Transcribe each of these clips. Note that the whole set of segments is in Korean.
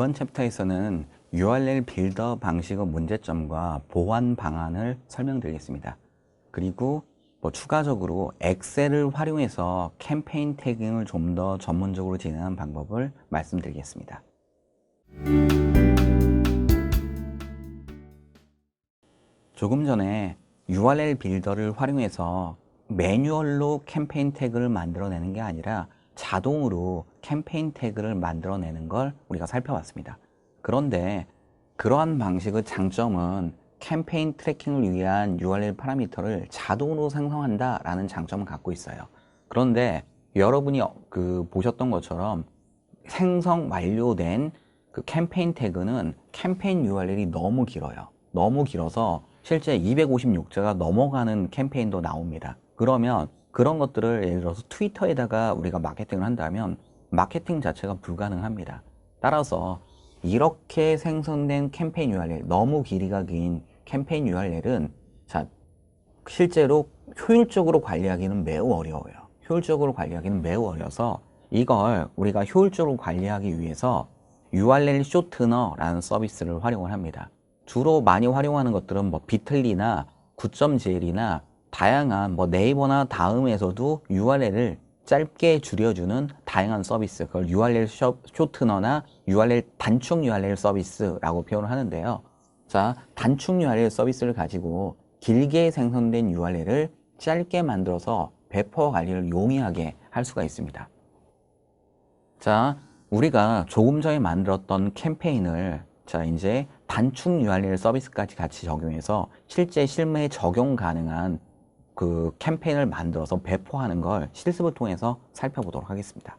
이번 챕터에서는 URL 빌더 방식의 문제점과 보완 방안을 설명드리겠습니다. 그리고 뭐 추가적으로 엑셀을 활용해서 캠페인 태깅을 좀 더 전문적으로 진행하는 방법을 말씀드리겠습니다. 조금 전에 URL 빌더를 활용해서 매뉴얼로 캠페인 태그를 만들어내는 게 아니라 자동으로 캠페인 태그를 만들어내는 걸 우리가 살펴봤습니다. 그런데 그러한 방식의 장점은 캠페인 트래킹을 위한 URL 파라미터를 자동으로 생성한다 라는 장점을 갖고 있어요. 그런데 여러분이 그 보셨던 것처럼 생성 완료된 그 캠페인 태그는 캠페인 URL이 너무 길어요. 너무 길어서 실제 256자가 넘어가는 캠페인도 나옵니다. 그러면 그런 것들을 예를 들어서 트위터에다가 우리가 마케팅을 한다면 마케팅 자체가 불가능합니다. 따라서 이렇게 생성된 캠페인 URL, 너무 길이가 긴 캠페인 URL은 자, 실제로 효율적으로 관리하기는 매우 어려워요. 효율적으로 관리하기는 매우 어려서 이걸 우리가 효율적으로 관리하기 위해서 URL 쇼트너라는 서비스를 활용을 합니다. 주로 많이 활용하는 것들은 뭐 비틀리나 9.jl이나 다양한 뭐 네이버나 다음에서도 URL을 짧게 줄여주는 다양한 서비스 그걸 URL 쇼트너나 URL 단축 URL 서비스라고 표현을 하는데요. 자 단축 URL 서비스를 가지고 길게 생성된 URL을 짧게 만들어서 배포 관리를 용이하게 할 수가 있습니다. 자 우리가 조금 전에 만들었던 캠페인을 자 이제 단축 URL 서비스까지 같이 적용해서 실제 실무에 적용 가능한 그 캠페인을 만들어서 배포하는 걸 실습을 통해서 살펴보도록 하겠습니다.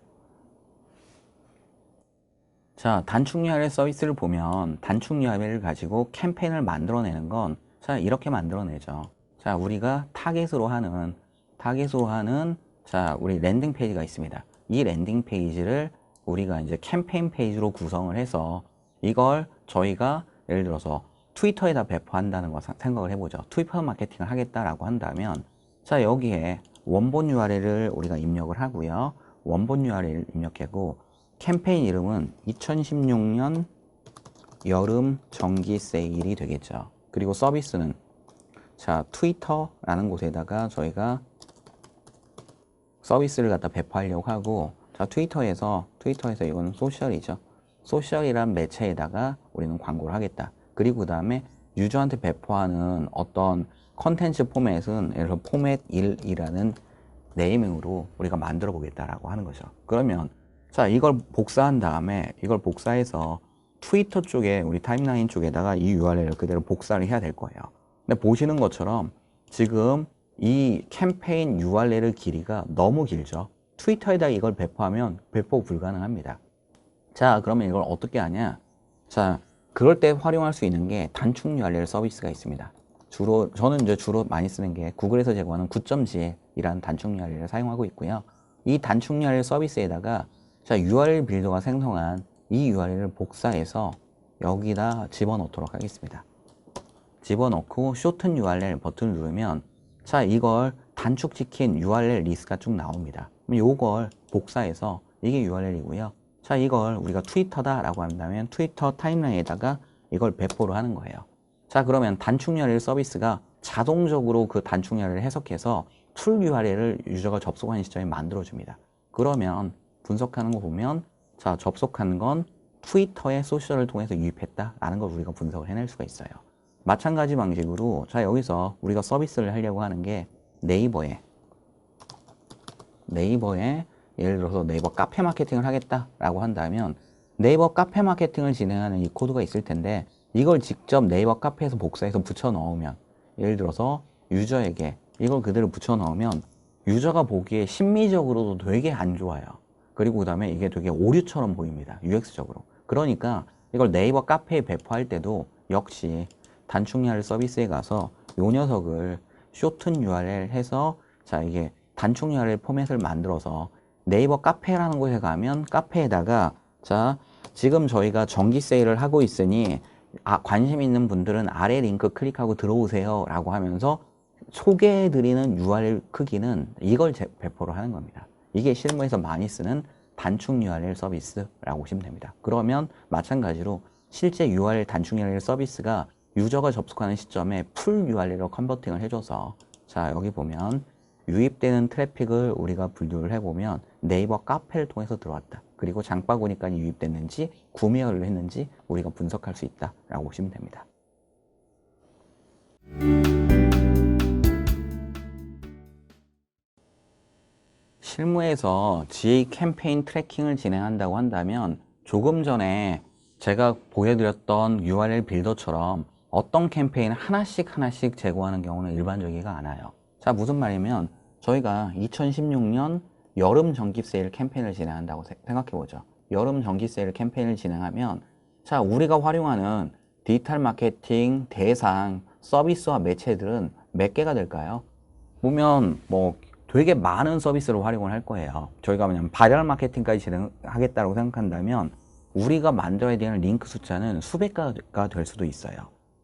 자, 단축 URL 서비스를 보면 단축 URL을 가지고 캠페인을 만들어내는 건 자, 이렇게 만들어내죠. 자, 우리가 타겟으로 하는 타겟으로 하는 자, 우리 랜딩 페이지가 있습니다. 이 랜딩 페이지를 우리가 이제 캠페인 페이지로 구성을 해서 이걸 저희가 예를 들어서 트위터에다 배포한다는 거 생각을 해보죠. 트위터 마케팅을 하겠다라고 한다면 자 여기에 원본 URL을 우리가 입력을 하고요. 원본 URL 입력하고 캠페인 이름은 2016년 여름 정기 세일이 되겠죠. 그리고 서비스는 자 트위터라는 곳에다가 저희가 서비스를 갖다 배포하려고 하고 자 트위터에서 트위터에서 이거는 소셜이죠. 소셜이란 매체에다가 우리는 광고를 하겠다. 그리고 그 다음에 유저한테 배포하는 어떤 컨텐츠 포맷은 예를 들어 포맷 1이라는 네이밍으로 우리가 만들어 보겠다라고 하는 거죠. 그러면 자 이걸 복사한 다음에 이걸 복사해서 트위터 쪽에 우리 타임라인 쪽에다가 이 URL을 그대로 복사를 해야 될 거예요. 근데 보시는 것처럼 지금 이 캠페인 URL 길이가 너무 길죠. 트위터에다 이걸 배포하면 배포 불가능합니다. 자 그러면 이걸 어떻게 하냐 자 그럴 때 활용할 수 있는 게 단축 URL 서비스가 있습니다. 주로 저는 이제 주로 많이 쓰는 게 구글에서 제공하는 9.g이라는 단축 URL을 사용하고 있고요. 이 단축 URL 서비스에다가 자 URL 빌더가 생성한 이 URL을 복사해서 여기다 집어넣도록 하겠습니다. 집어넣고 쇼튼 URL 버튼을 누르면 자 이걸 단축시킨 URL 리스트가 쭉 나옵니다. 그럼 요걸 복사해서 이게 URL이고요 자 이걸 우리가 트위터다라고 한다면 트위터 타임라인에다가 이걸 배포를 하는 거예요. 자 그러면 단축 URL 서비스가 자동적으로 그 단축 URL을 해석해서 툴 URL을 유저가 접속하는 시점에 만들어줍니다. 그러면 분석하는 거 보면 자 접속한 건 트위터의 소셜을 통해서 유입했다라는 걸 우리가 분석을 해낼 수가 있어요. 마찬가지 방식으로 자 여기서 우리가 서비스를 하려고 하는 게 네이버에 네이버에 예를 들어서 네이버 카페 마케팅을 하겠다라고 한다면 네이버 카페 마케팅을 진행하는 이 코드가 있을 텐데 이걸 직접 네이버 카페에서 복사해서 붙여 넣으면 예를 들어서 유저에게 이걸 그대로 붙여 넣으면 유저가 보기에 심미적으로도 되게 안 좋아요. 그리고 그 다음에 이게 되게 오류처럼 보입니다. UX적으로. 그러니까 이걸 네이버 카페에 배포할 때도 역시 단축 URL 서비스에 가서 요 녀석을 쇼튼 URL 해서 자 이게 단축 URL 포맷을 만들어서 네이버 카페라는 곳에 가면 카페에다가 자 지금 저희가 정기 세일을 하고 있으니 아, 관심 있는 분들은 아래 링크 클릭하고 들어오세요 라고 하면서 소개해드리는 URL 크기는 이걸 제, 배포를 하는 겁니다. 이게 실무에서 많이 쓰는 단축 URL 서비스라고 보시면 됩니다. 그러면 마찬가지로 실제 URL 단축 URL 서비스가 유저가 접속하는 시점에 풀 URL로 컨버팅을 해줘서 자 여기 보면 유입되는 트래픽을 우리가 분류를 해보면 네이버 카페를 통해서 들어왔다. 그리고 장바구니까지 유입됐는지 구매를 했는지 우리가 분석할 수 있다라고 보시면 됩니다. 실무에서 GA 캠페인 트래킹을 진행한다고 한다면 조금 전에 제가 보여드렸던 URL 빌더처럼 어떤 캠페인 하나씩 하나씩 제공하는 경우는 일반적이가 않아요. 자, 무슨 말이면 저희가 2016년 여름 전기 세일 캠페인을 진행한다고 세- 생각해 보죠. 여름 전기 세일 캠페인을 진행하면 자, 우리가 활용하는 디지털 마케팅 대상 서비스와 매체들은 몇 개가 될까요? 보면 뭐 되게 많은 서비스를 활용을 할 거예요. 저희가 그냥 바이럴 마케팅까지 진행하겠다고 생각한다면 우리가 만들어야 되는 링크 숫자는 수백 가가 될 수도 있어요.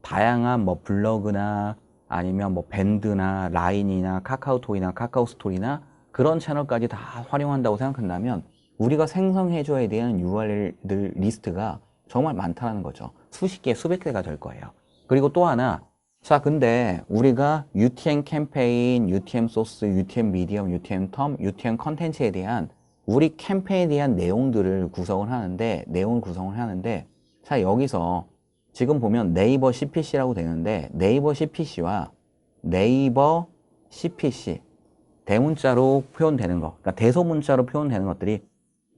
다양한 뭐 블로그나 아니면 뭐 밴드나 라인이나 카카오톡이나 카카오 스토리나 그런 채널까지 다 활용한다고 생각한다면 우리가 생성해줘야 되는 URL들 리스트가 정말 많다는 거죠. 수십 개, 수백 개가 될 거예요. 그리고 또 하나, 자, 근데 우리가 UTM 캠페인, UTM 소스, UTM 미디엄, UTM 텀, UTM 컨텐츠에 대한 우리 캠페인에 대한 내용들을 구성을 하는데, 내용을 구성을 하는데, 자, 여기서 지금 보면 네이버 CPC라고 되는데, 네이버 CPC와 네이버 CPC, 대문자로 표현되는 것, 그러니까 대소문자로 표현되는 것들이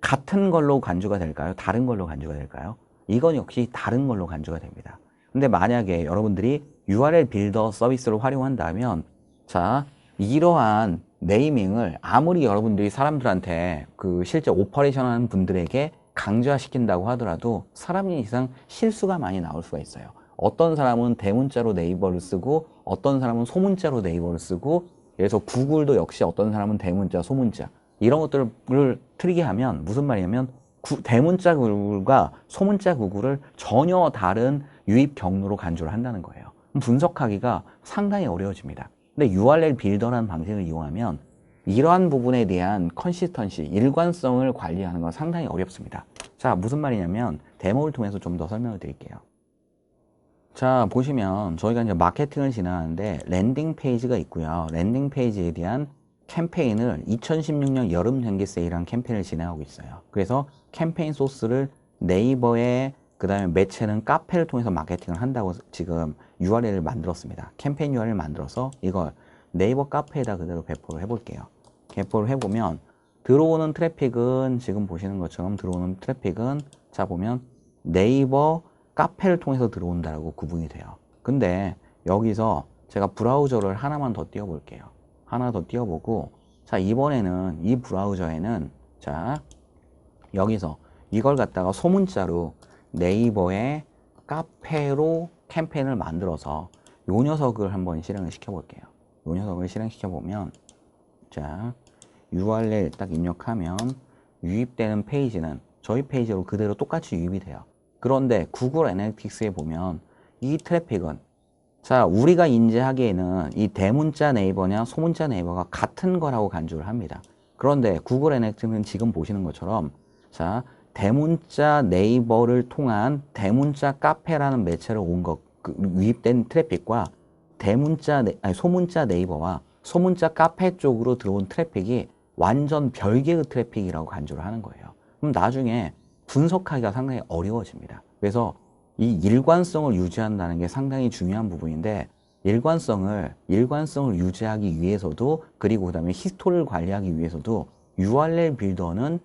같은 걸로 간주가 될까요? 다른 걸로 간주가 될까요? 이건 역시 다른 걸로 간주가 됩니다. 근데 만약에 여러분들이 URL 빌더 서비스를 활용한다면 자, 이러한 네이밍을 아무리 여러분들이 사람들한테 그 실제 오퍼레이션 하는 분들에게 강조화시킨다고 하더라도 사람이 이상 실수가 많이 나올 수가 있어요. 어떤 사람은 대문자로 네이버를 쓰고 어떤 사람은 소문자로 네이버를 쓰고 그래서 구글도 역시 어떤 사람은 대문자, 소문자 이런 것들을 틀리게 하면 무슨 말이냐면 구- 대문자 구글과 소문자 구글을 전혀 다른 유입 경로로 간주를 한다는 거예요. 분석하기가 상당히 어려워집니다. 근데 URL 빌더라는 방식을 이용하면 이러한 부분에 대한 컨시스턴시, 일관성을 관리하는 건 상당히 어렵습니다. 자, 무슨 말이냐면 데모를 통해서 좀 더 설명을 드릴게요. 자, 보시면 저희가 이제 마케팅을 진행하는데 랜딩 페이지가 있고요. 랜딩 페이지에 대한 캠페인을 2016년 여름 전기 세일한 캠페인을 진행하고 있어요. 그래서 캠페인 소스를 네이버에 그 다음에 매체는 카페를 통해서 마케팅을 한다고 지금 URL을 만들었습니다. 캠페인 URL을 만들어서 이걸 네이버 카페에다 그대로 배포를 해볼게요. 배포를 해보면 들어오는 트래픽은 지금 보시는 것처럼 들어오는 트래픽은 자 보면 네이버 카페를 통해서 들어온다라고 구분이 돼요. 근데 여기서 제가 브라우저를 하나만 더 띄워볼게요. 하나 더 띄워보고 자 이번에는 이 브라우저에는 자 여기서 이걸 갖다가 소문자로 네이버의 카페로 캠페인을 만들어서 요 녀석을 한번 실행을 시켜볼게요. 요 녀석을 실행시켜 보면 자 URL 딱 입력하면 유입되는 페이지는 저희 페이지로 그대로 똑같이 유입이 돼요. 그런데 구글 애널리틱스에 보면 이 트래픽은 자 우리가 인지하기에는 이 대문자 네이버냐 소문자 네이버가 같은 거라고 간주를 합니다. 그런데 구글 애널리틱스는 지금 보시는 것처럼 자 대문자 네이버를 통한 대문자 카페라는 매체로 온 것, 그 유입된 트래픽과 대문자, 네, 아니, 소문자 네이버와 소문자 카페 쪽으로 들어온 트래픽이 완전 별개의 트래픽이라고 간주를 하는 거예요. 그럼 나중에 분석하기가 상당히 어려워집니다. 그래서 이 일관성을 유지한다는 게 상당히 중요한 부분인데 일관성을 일관성을 유지하기 위해서도 그리고 그다음에 히스토리를 관리하기 위해서도 URL 빌더는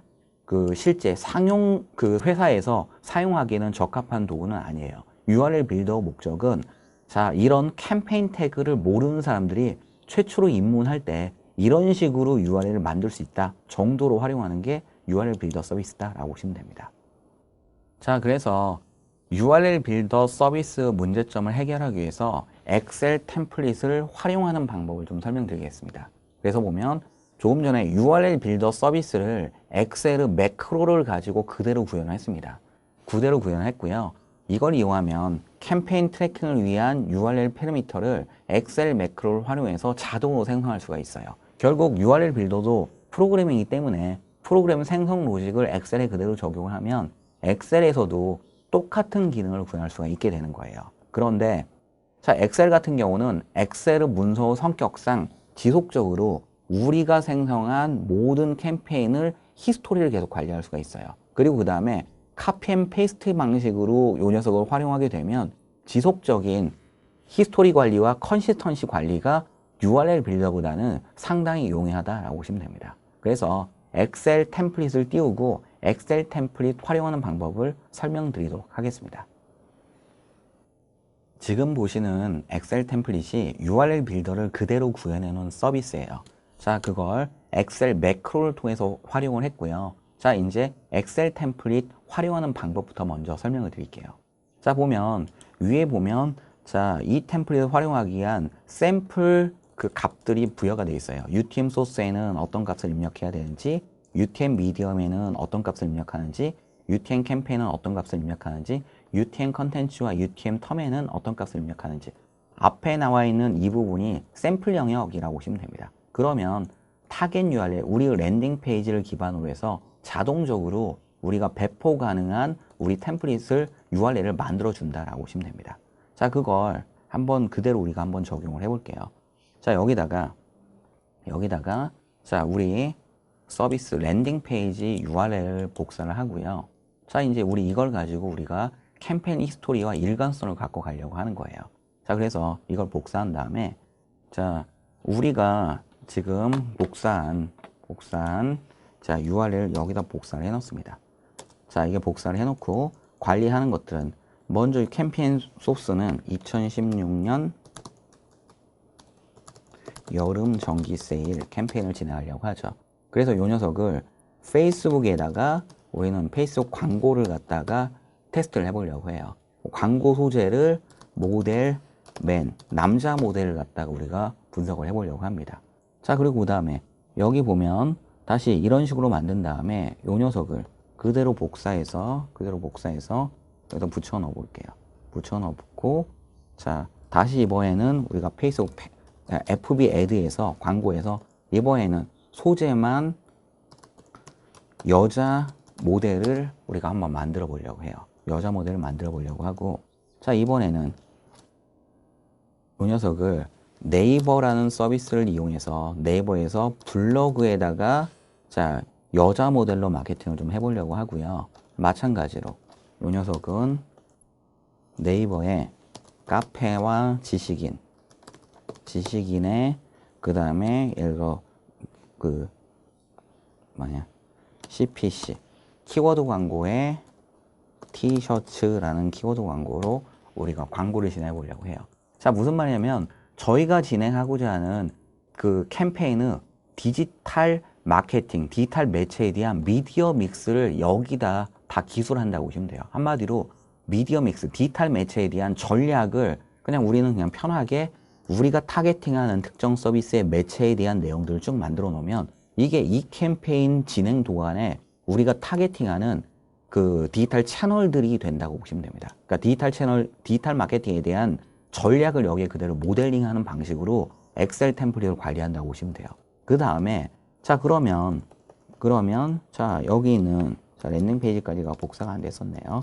그 실제 상용 그 회사에서 사용하기에는 적합한 도구는 아니에요. URL 빌더 목적은 자 이런 캠페인 태그를 모르는 사람들이 최초로 입문할 때 이런 식으로 URL을 만들 수 있다 정도로 활용하는 게 URL 빌더 서비스다라고 보시면 됩니다. 자 그래서 URL 빌더 서비스 문제점을 해결하기 위해서 엑셀 템플릿을 활용하는 방법을 좀 설명드리겠습니다. 그래서 보면 조금 전에 URL 빌더 서비스를 엑셀의 매크로를 가지고 그대로 구현했습니다. 그대로 구현했고요. 이걸 이용하면 캠페인 트래킹을 위한 URL 패러미터를 엑셀 매크로를 활용해서 자동으로 생성할 수가 있어요. 결국 URL 빌더도 프로그래밍이기 때문에 프로그램 생성 로직을 엑셀에 그대로 적용을 하면 엑셀에서도 똑같은 기능을 구현할 수가 있게 되는 거예요. 그런데 자, 엑셀 같은 경우는 엑셀의 문서 성격상 지속적으로 우리가 생성한 모든 캠페인을 히스토리를 계속 관리할 수가 있어요. 그리고 그 다음에 카피 앤 페이스트 방식으로 이 녀석을 활용하게 되면 지속적인 히스토리 관리와 컨시스턴시 관리가 URL 빌더보다는 상당히 용이하다라고 보시면 됩니다. 그래서 엑셀 템플릿을 띄우고 엑셀 템플릿 활용하는 방법을 설명드리도록 하겠습니다. 지금 보시는 엑셀 템플릿이 URL 빌더를 그대로 구현해 놓은 서비스예요. 자, 그걸 엑셀 매크로를 통해서 활용을 했고요. 자, 이제 엑셀 템플릿 활용하는 방법부터 먼저 설명을 드릴게요. 자, 보면 위에 보면 자, 이 템플릿을 활용하기 위한 샘플 그 값들이 부여가 되어 있어요. UTM 소스에는 어떤 값을 입력해야 되는지, UTM 미디엄에는 어떤 값을 입력하는지, UTM 캠페인은 어떤 값을 입력하는지, UTM 컨텐츠와 UTM 텀에는 어떤 값을 입력하는지 앞에 나와 있는 이 부분이 샘플 영역이라고 보시면 됩니다. 그러면 타겟 URL, 우리 랜딩 페이지를 기반으로 해서 자동적으로 우리가 배포 가능한 우리 템플릿을 URL을 만들어 준다라고 보시면 됩니다. 자, 그걸 한번 그대로 우리가 한번 적용을 해 볼게요. 자, 여기다가 여기다가 자, 우리 서비스 랜딩 페이지 URL 복사를 하고요. 자, 이제 우리 이걸 가지고 우리가 캠페인 히스토리와 일관성을 갖고 가려고 하는 거예요. 자, 그래서 이걸 복사한 다음에 자, 우리가 지금 복사한 복사한 자, URL 여기다 복사를 해 놓습니다. 자, 이게 복사를 해 놓고 관리하는 것들은 먼저 이 캠페인 소스는 2016년 여름 정기 세일 캠페인을 진행하려고 하죠. 그래서 이 녀석을 페이스북에다가 우리는 페이스북 광고를 갖다가 테스트를 해보려고 해요. 광고 소재를 모델, 맨, 남자 모델을 갖다가 우리가 분석을 해보려고 합니다. 자, 그리고 그 다음에 여기 보면 다시 이런 식으로 만든 다음에 이 녀석을 그대로 복사해서, 그대로 복사해서 여기다 붙여 넣어 볼게요. 붙여 넣고, 자, 다시 이번에는 우리가 페이스북 FB 애드에서 광고에서 이번에는 소재만 여자 모델을 우리가 한번 만들어 보려고 해요. 여자 모델을 만들어 보려고 하고 자 이번에는 이 녀석을 네이버라는 서비스를 이용해서 네이버에서 블로그에다가 자 여자 모델로 마케팅을 좀 해보려고 하고요. 마찬가지로 이 녀석은 네이버에 카페와 지식인 지식인의 그 다음에 예를 들어 그 뭐냐 CPC 키워드 광고에 티셔츠라는 키워드 광고로 우리가 광고를 진행해 보려고 해요. 자, 무슨 말이냐면 저희가 진행하고자 하는 그 캠페인은 디지털 마케팅, 디지털 매체에 대한 미디어 믹스를 여기다 다 기술한다고 보시면 돼요. 한마디로 미디어 믹스, 디지털 매체에 대한 전략을 그냥 우리는 그냥 편하게 우리가 타겟팅하는 특정 서비스의 매체에 대한 내용들을 쭉 만들어 놓으면 이게 이 캠페인 진행 도안에 우리가 타겟팅하는 그 디지털 채널들이 된다고 보시면 됩니다. 그러니까 디지털 채널, 디지털 마케팅에 대한 전략을 여기에 그대로 모델링하는 방식으로 엑셀 템플릿을 관리한다고 보시면 돼요. 그 다음에 자 그러면 그러면 자 여기 있는 자 랜딩 페이지까지가 복사가 안 됐었네요.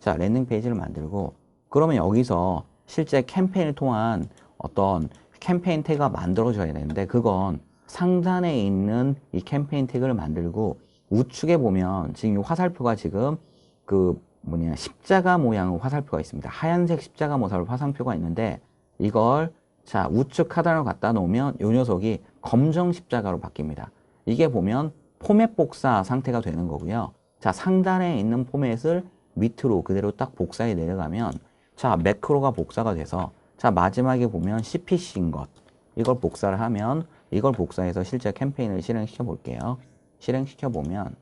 자 랜딩 페이지를 만들고 그러면 여기서 실제 캠페인을 통한 어떤 캠페인 태그가 만들어져야 되는데 그건 상단에 있는 이 캠페인 태그를 만들고 우측에 보면 지금 이 화살표가 지금 그 뭐냐 십자가 모양의 화살표가 있습니다. 하얀색 십자가 모양 화살표가 있는데 이걸 자 우측 하단을 갖다 놓으면 이 녀석이 검정 십자가로 바뀝니다. 이게 보면 포맷 복사 상태가 되는 거고요. 자 상단에 있는 포맷을 밑으로 그대로 딱 복사해 내려가면 자 매크로가 복사가 돼서 자 마지막에 보면 CPC인 것 이걸 복사를 하면 이걸 복사해서 실제 캠페인을 실행시켜 볼게요. 실행시켜 보면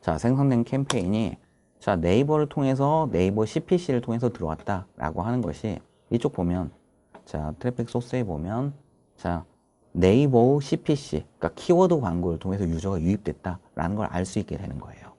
자 생성된 캠페인이 자 네이버를 통해서 네이버 CPC를 통해서 들어왔다 라고 하는 것이 이쪽 보면 자 트래픽 소스에 보면 자 네이버 CPC 그러니까 키워드 광고를 통해서 유저가 유입됐다 라는 걸 알 수 있게 되는 거예요.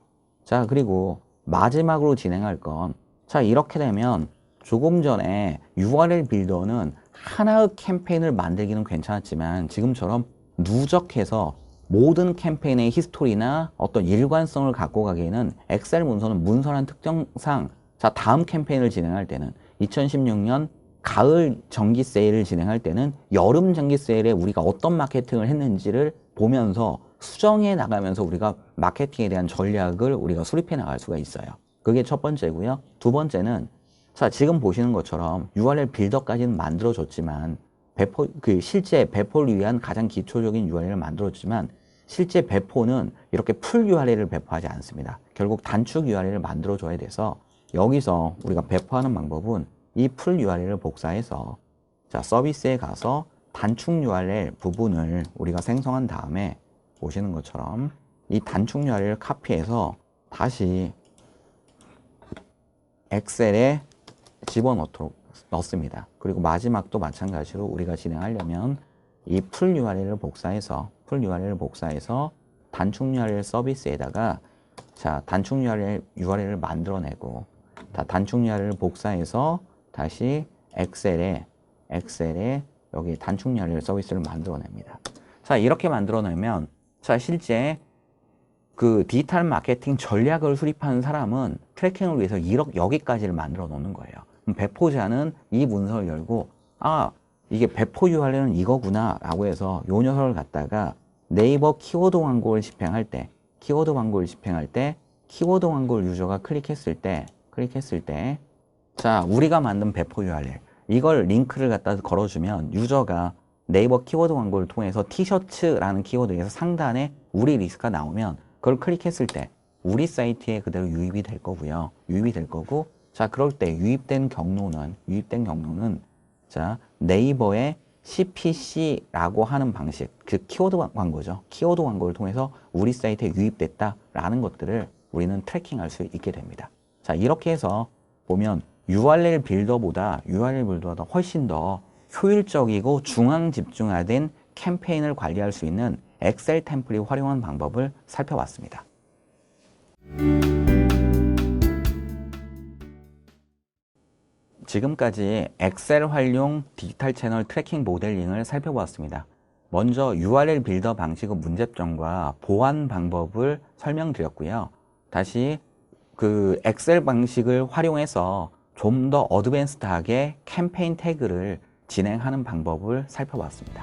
자 그리고 마지막으로 진행할 건 자 이렇게 되면 조금 전에 URL 빌더는 하나의 캠페인을 만들기는 괜찮았지만 지금처럼 누적해서 모든 캠페인의 히스토리나 어떤 일관성을 갖고 가기에는 엑셀 문서는 문서란 특성상 자 다음 캠페인을 진행할 때는 2016년 가을 정기 세일을 진행할 때는 여름 정기 세일에 우리가 어떤 마케팅을 했는지를 보면서 수정해 나가면서 우리가 마케팅에 대한 전략을 우리가 수립해 나갈 수가 있어요. 그게 첫 번째고요. 두 번째는 자 지금 보시는 것처럼 URL 빌더까지는 만들어줬지만 배포 그 실제 배포를 위한 가장 기초적인 URL을 만들었지만 실제 배포는 이렇게 풀 URL을 배포하지 않습니다. 결국 단축 URL을 만들어줘야 돼서 여기서 우리가 배포하는 방법은 이 풀 URL을 복사해서 자 서비스에 가서 단축 URL 부분을 우리가 생성한 다음에 보시는 것처럼 이 단축 URL을 카피해서 다시 엑셀에 집어넣도록 넣습니다. 그리고 마지막도 마찬가지로 우리가 진행하려면 이 풀 URL을 복사해서 풀 URL을 복사해서 단축 URL 서비스에다가 자 단축 URL URL을 만들어내고 자 단축 URL을 복사해서 다시 엑셀에 엑셀에 여기 단축 URL 서비스를 만들어냅니다. 자 이렇게 만들어내면 자 실제 그 디지털 마케팅 전략을 수립한 사람은 트래킹을 위해서 이렇게 여기까지를 만들어 놓는 거예요. 배포자는 이 문서를 열고 아 이게 배포 URL은 이거구나 라고 해서 요 녀석을 갖다가 네이버 키워드 광고를 집행할 때 키워드 광고를 집행할 때 키워드 광고를 유저가 클릭했을 때 클릭했을 때 자 우리가 만든 배포 URL 이걸 링크를 갖다 걸어주면 유저가 네이버 키워드 광고를 통해서 티셔츠라는 키워드에서 상단에 우리 리스트가 나오면 그걸 클릭했을 때 우리 사이트에 그대로 유입이 될 거고요. 유입이 될 거고 자 그럴 때 유입된 경로는 유입된 경로는 자 네이버의 CPC라고 하는 방식 그 키워드 광- 광고죠. 키워드 광고를 통해서 우리 사이트에 유입됐다라는 것들을 우리는 트래킹할 수 있게 됩니다. 자 이렇게 해서 보면 URL 빌더보다 URL 빌더보다 훨씬 더 효율적이고 중앙 집중화된 캠페인을 관리할 수 있는 엑셀 템플릿 활용한 방법을 살펴봤습니다. 지금까지 엑셀 활용 디지털 채널 트래킹 모델링을 살펴보았습니다. 먼저 URL 빌더 방식의 문제점과 보완 방법을 설명드렸고요. 다시 그 엑셀 방식을 활용해서 좀 더 어드밴스드하게 캠페인 태그를 진행하는 방법을 살펴봤습니다.